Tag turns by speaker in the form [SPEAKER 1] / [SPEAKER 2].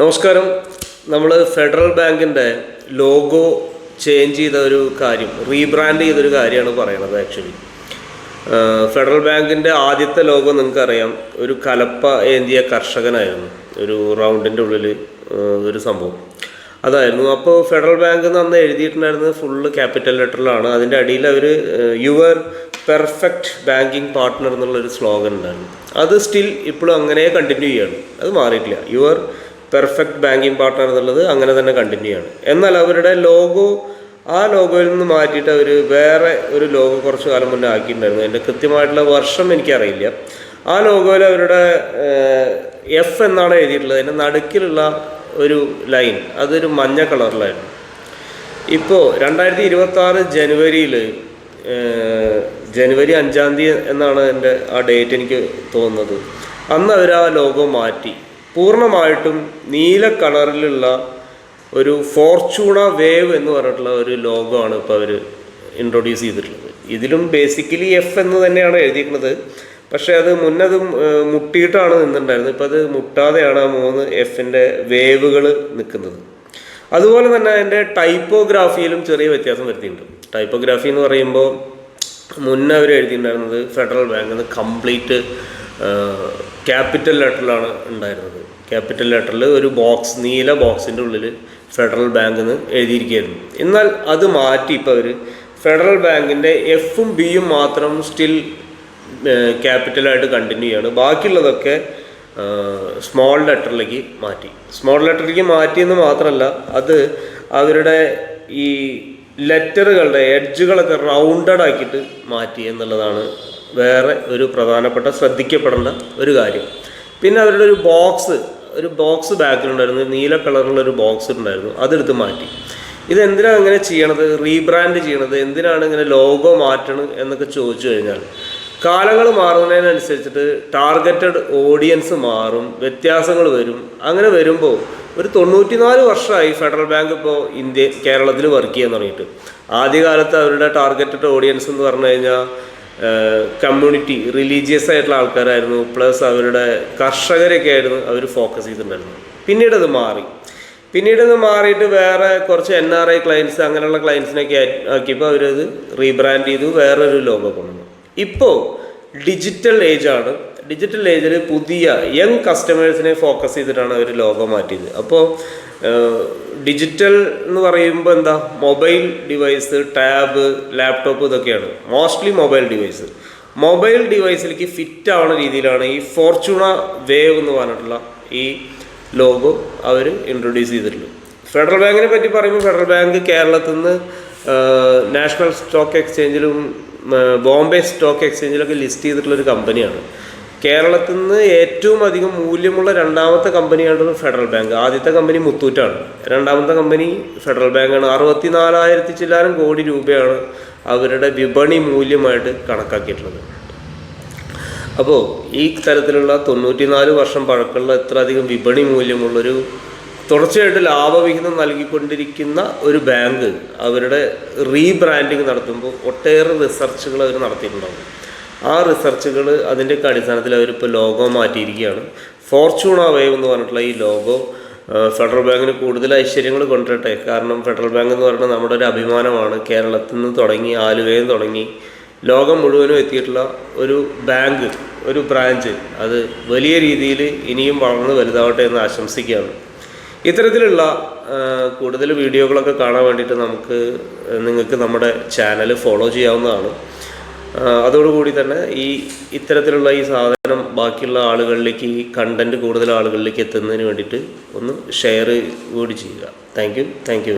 [SPEAKER 1] നമസ്കാരം. നമ്മൾ ഫെഡറൽ ബാങ്കിന്റെ ലോഗോ ചേഞ്ച് ചെയ്ത ഒരു കാര്യം റീബ്രാൻഡ് ചെയ്തൊരു കാര്യമാണ് പറയണത് ആക്ച്വലി ഫെഡറൽ ബാങ്കിന്റെ ആദ്യത്തെ ലോഗോ നിങ്ങൾക്കറിയാം. ഒരു കലപ്പ ഏന്തിയ കർഷകനായിരുന്നു. ഒരു റൗണ്ടിന്റെ ഉള്ളിൽ ഒരു സംഭവം. അതായിരുന്നു. അപ്പോൾ ഫെഡറൽ ബാങ്ക് എന്ന് അന്ന് എഴുതിയിട്ടുണ്ടായിരുന്നത് ഫുള്ള് ക്യാപിറ്റൽ ലെറ്ററിലാണ് അതിന്റെ അടിയിൽ അവർ യുവർ പെർഫെക്റ്റ് ബാങ്കിങ് പാർട്ട്ണർ എന്നുള്ളൊരു സ്ലോഗൻ ഉണ്ടായിരുന്നു. അത് സ്റ്റിൽ ഇപ്പോഴും അങ്ങനെ കണ്ടിന്യൂ ചെയ്യാണ്. അത് മാറിയിട്ടില്ല. യുവർ പെർഫെക്റ്റ് ബാങ്കിങ് പാർട്ട്ണർ എന്നുള്ളത് അങ്ങനെ തന്നെ കണ്ടിന്യൂ ആണ് എന്നാൽ അവരുടെ ലോഗോ ആ ലോഗോയിൽ നിന്ന് മാറ്റിയിട്ട് അവർ വേറെ ഒരു ലോഗോ കുറച്ച് കാലം മുന്നേ ആക്കിയിട്ടുണ്ടായിരുന്നു. എന്റെ കൃത്യമായിട്ടുള്ള വർഷം എനിക്കറിയില്ല. ആ ലോഗോയിൽ അവരുടെ എഫ് എന്നാണ് എഴുതിയിട്ടുള്ളത്. അതിന്റെ നടുക്കിലുള്ള ഒരു ലൈൻ അതൊരു മഞ്ഞ കളറിലായിരുന്നു ഇപ്പോൾ രണ്ടായിരത്തി ഇരുപത്തി ആറ് ജനുവരിയിൽ ജനുവരി അഞ്ചാം തീയതി എന്നാണ് എന്റെ ആ ഡേറ്റ് എനിക്ക് തോന്നുന്നത്. അന്ന് അവർ ആ ലോഗോ മാറ്റി. പൂർണമായിട്ടും നീല കളറിലുള്ള ഒരു ഫോർച്യൂണ വേവ് എന്ന് പറഞ്ഞിട്ടുള്ള ഒരു ലോഗോ ആണ് ഇപ്പോൾ അവർ ഇൻട്രൊഡ്യൂസ് ചെയ്തിട്ടുള്ളത്. ഇതിലും ബേസിക്കലി എഫ് എന്ന് തന്നെയാണ് എഴുതിയിരിക്കുന്നത് പക്ഷേ അത് മുന്നത് മുട്ടിയിട്ടാണ് നിന്നിട്ടുണ്ടായിരുന്നത്. ഇപ്പോൾ അത് മുട്ടാതെയാണ് ആ മൂന്ന് എഫിന്റെ വേവുകൾ നിൽക്കുന്നത് അതുപോലെ തന്നെ അതിന്റെ ടൈപ്പോഗ്രാഫിയിലും ചെറിയ വ്യത്യാസം വരുത്തിയിട്ടുണ്ട്. ടൈപ്പോഗ്രാഫി എന്ന് പറയുമ്പോൾ മുന്നേ അവർ എഴുതിയിട്ടുണ്ടായിരുന്നത് ഫെഡറൽ ബാങ്ക് കംപ്ലീറ്റ് ക്യാപിറ്റൽ ലെറ്ററിലാണ് ഉണ്ടായിരുന്നത്. ക്യാപിറ്റൽ ലെറ്ററിൽ ഒരു ബോക്സ് നീല ബോക്സിന്റെ ഉള്ളിൽ ഫെഡറൽ ബാങ്ക് എന്ന് എഴുതിയിരിക്കുകയായിരുന്നു. എന്നാൽ അത് മാറ്റി ഇപ്പോൾ അവർ ഫെഡറൽ ബാങ്കിന്റെ എഫും ബിയും മാത്രം സ്റ്റിൽ ക്യാപിറ്റലായിട്ട് കണ്ടിന്യൂ ചെയ്യാണ്. ബാക്കിയുള്ളതൊക്കെ സ്മോൾ ലെറ്ററിലേക്ക് മാറ്റി. സ്മോൾ ലെറ്ററിലേക്ക് മാറ്റിയെന്ന് മാത്രമല്ല അത് അവരുടെ ഈ ലെറ്ററുകളുടെ എഡ്ജുകളൊക്കെ റൗണ്ടഡ് ആക്കിയിട്ട് മാറ്റി എന്നുള്ളതാണ് വേറെ ഒരു പ്രധാനപ്പെട്ട ശ്രദ്ധിക്കപ്പെടേണ്ട ഒരു കാര്യം. പിന്നെ അവരുടെ ഒരു ബോക്സ് ഒരു ബോക്സ് ബാക്കിലുണ്ടായിരുന്നു നീല കളറുള്ള ഒരു ബോക്സ് ഉണ്ടായിരുന്നു അതെടുത്ത് മാറ്റി. ഇതെന്തിനാണ് ഇങ്ങനെ ചെയ്യണത്? റീബ്രാൻഡ് ചെയ്യണത്? എന്തിനാണ് ഇങ്ങനെ ലോഗോ മാറ്റണം എന്നൊക്കെ ചോദിച്ചു കഴിഞ്ഞാൽ കാലങ്ങൾ മാറുന്നതിനനുസരിച്ചിട്ട് ടാർഗറ്റഡ് ഓഡിയൻസ് മാറും വ്യത്യാസങ്ങൾ വരും. അങ്ങനെ വരുമ്പോൾ ഒരു തൊണ്ണൂറ്റിനാല് വർഷമായി ഫെഡറൽ ബാങ്ക് ഇപ്പോൾ ഇന്ത്യ കേരളത്തിൽ വർക്ക് ചെയ്യാൻ തുടങ്ങിയിട്ട്. ആദ്യകാലത്ത് അവരുടെ ടാർഗറ്റഡ് ഓഡിയൻസ് എന്ന് പറഞ്ഞു കഴിഞ്ഞാൽ കമ്മ്യൂണിറ്റി റിലീജിയസ് ആയിട്ടുള്ള ആൾക്കാരായിരുന്നു. പ്ലസ് അവരുടെ കർഷകരൊക്കെ ആയിരുന്നു അവർ ഫോക്കസ് ചെയ്തിട്ടുണ്ടായിരുന്നു പിന്നീട് അത് മാറി. പിന്നീട് അത് മാറിയിട്ട് വേറെ കുറച്ച് എൻ ആർ ഐ ക്ലയൻസ് അങ്ങനെയുള്ള ക്ലയൻസിനൊക്കെ ആക്കിയപ്പോൾ അവരത് റീബ്രാൻഡ് ചെയ്തു വേറൊരു ലോഗോ കൊണ്ടുവന്നു. ഇപ്പോൾ ഡിജിറ്റൽ ഏജ് ആണ്. ഡിജിറ്റൽ ഏജിൽ പുതിയ യങ് കസ്റ്റമേഴ്സിനെ ഫോക്കസ് ചെയ്തിട്ടാണ് അവർ ലോഗോ മാറ്റിയത്. അപ്പോൾ ഡിജിറ്റൽ എന്ന് പറയുമ്പോൾ എന്താ? മൊബൈൽ ഡിവൈസ് ടാബ് ലാപ്ടോപ്പ് ഇതൊക്കെയാണ്. മോസ്റ്റ്ലി മൊബൈൽ ഡിവൈസ് മൊബൈൽ ഡിവൈസിലേക്ക് ഫിറ്റ് ആവുന്ന രീതിയിലാണ് ഈ ഫോർച്യൂണ വേവ് എന്ന് പറഞ്ഞിട്ടുള്ള ഈ ലോഗോ അവർ ഇൻട്രൊഡ്യൂസ് ചെയ്തിട്ടുള്ളത്. ഫെഡറൽ ബാങ്കിനെ പറ്റി പറയുമ്പോൾ ഫെഡറൽ ബാങ്ക് കേരളത്തിൽ നിന്ന് നാഷണൽ സ്റ്റോക്ക് എക്സ്ചേഞ്ചിലും ബോംബെ സ്റ്റോക്ക് എക്സ്ചേഞ്ചിലൊക്കെ ലിസ്റ്റ് ചെയ്തിട്ടുള്ള ഒരു കമ്പനിയാണ് കേരളത്തിൽ നിന്ന് ഏറ്റവും അധികം മൂല്യമുള്ള രണ്ടാമത്തെ കമ്പനിയാണ് ഫെഡറൽ ബാങ്ക് ആദ്യത്തെ കമ്പനി മുത്തൂറ്റാണ്. രണ്ടാമത്തെ കമ്പനി ഫെഡറൽ ബാങ്കാണ് അറുപത്തി നാലായിരത്തി ചില്ലാനും കോടി രൂപയാണ് അവരുടെ വിപണി മൂല്യമായിട്ട് കണക്കാക്കിയിട്ടുള്ളത്. അപ്പോൾ ഈ തരത്തിലുള്ള തൊണ്ണൂറ്റിനാല് വർഷം പഴക്കമുള്ള ഇത്ര അധികം വിപണി മൂല്യമുള്ളൊരു തുടർച്ചയായിട്ട് ലാഭവിഹിതം നൽകിക്കൊണ്ടിരിക്കുന്ന ഒരു ബാങ്ക് അവരുടെ റീബ്രാൻഡിങ് നടത്തുമ്പോൾ ഒട്ടേറെ റിസർച്ചുകൾ അവർ നടത്തിയിട്ടുണ്ടാകും ആ റിസർച്ചുകൾ അതിന്റെയൊക്കെ അടിസ്ഥാനത്തിൽ അവരിപ്പോൾ ലോഗോ മാറ്റിയിരിക്കുകയാണ്. ഫോർച്യൂണ വേവ് എന്ന് പറഞ്ഞിട്ടുള്ള ഈ ലോഗോ ഫെഡറൽ ബാങ്കിന് കൂടുതൽ ഐശ്വര്യങ്ങൾ കൊണ്ടുവരട്ടെ. കാരണം ഫെഡറൽ ബാങ്ക് എന്ന് പറഞ്ഞാൽ നമ്മുടെ ഒരു അഭിമാനമാണ്. കേരളത്തിൽ നിന്ന് തുടങ്ങി ആലുവയിൽ തുടങ്ങി ലോകം മുഴുവനും എത്തിയിട്ടുള്ള ഒരു ബാങ്ക് ഒരു ബ്രാഞ്ച്. അത് വലിയ രീതിയിൽ ഇനിയും വളർന്ന് വലുതാവട്ടെ എന്ന് ആശംസിക്കുകയാണ്. ഇത്തരത്തിലുള്ള കൂടുതൽ വീഡിയോകളൊക്കെ കാണാൻ വേണ്ടിയിട്ട് നമുക്ക് നിങ്ങൾക്ക് നമ്മുടെ ചാനൽ ഫോളോ ചെയ്യാവുന്നതാണ്. അതോടുകൂടി തന്നെ ഈ ഇത്തരത്തിലുള്ള ഈ സാധനം ബാക്കിയുള്ള ആളുകളിലേക്ക് ഈ കണ്ടന്റ് കൂടുതൽ ആളുകളിലേക്ക് എത്തുന്നതിന് വേണ്ടിയിട്ട് ഒന്ന് ഷെയർ കൂടി ചെയ്യുക. Thank you thank you